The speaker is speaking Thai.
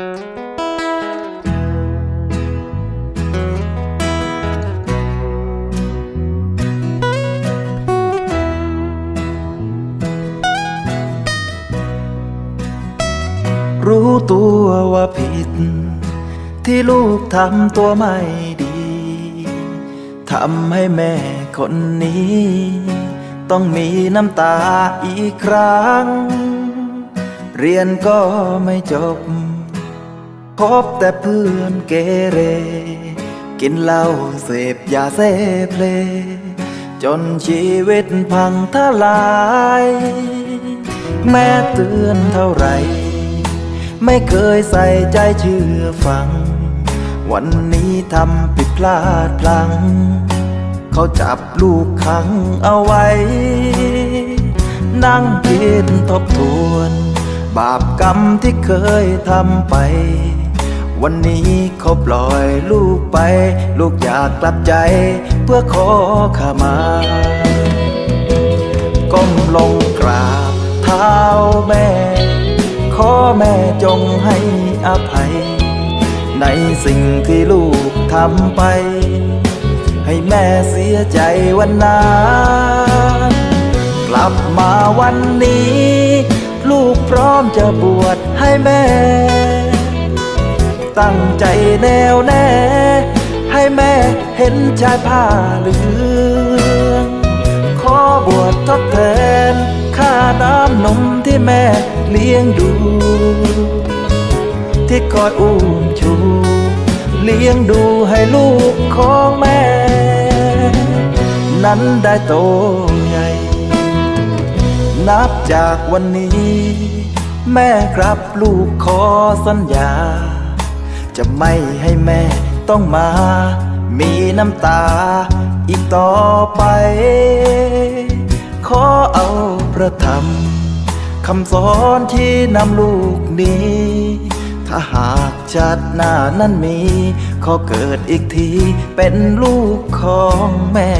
รู้ตัวว่าผิด ที่ลูกทำตัวไม่ดีทำให้แม่คนนี้ ต้องมีน้ำตาอีกครั้ง เรียนก็ไม่จบ พบแต่เพื่อนเกเร กินเหล้าเสพยาเสพเพลจนชีวิตพังทลาย แม่เตือนเท่าไร ไม่เคยใส่ใจเชื่อฟัง วันนี้ทำผิดพลาดพลัง เขาจับลูกขังเอาไว้ นั่งคิดทบทวนบาปกรรมที่เคยทำไป วันนี้เขาปล่อยลูกไป ลูกอยากกลับใจ เพื่อขอขมา ก้มลงกราบเท้าแม่ ขอแม่จงให้อภัย ในสิ่งที่ลูกทำไป ให้แม่เสียใจวันนั้นกลับมาวันนี้ ลูกพร้อมจะบวชให้แม่ ตั้งใจแน่วแน่ ให้แม่เห็นชายผ้าเหลือง ขอบวชทดแทน ค่าน้ำนมที่แม่เลี้ยงดู ที่คอยอุ้มชู เลี้ยงดูให้ลูกของแม่ นั้นได้โตใหญ่นับจากวันนี้ แม่ครับลูกขอสัญญา จะไม่ให้แม่ต้องมา มีน้ำตาอีกต่อไป ขอเอาพระธรรมคำสอนที่นำลูกนี้ ถ้าหากชาติหน้านั้นมี ขอเกิดอีกทีเป็นลูกของแม่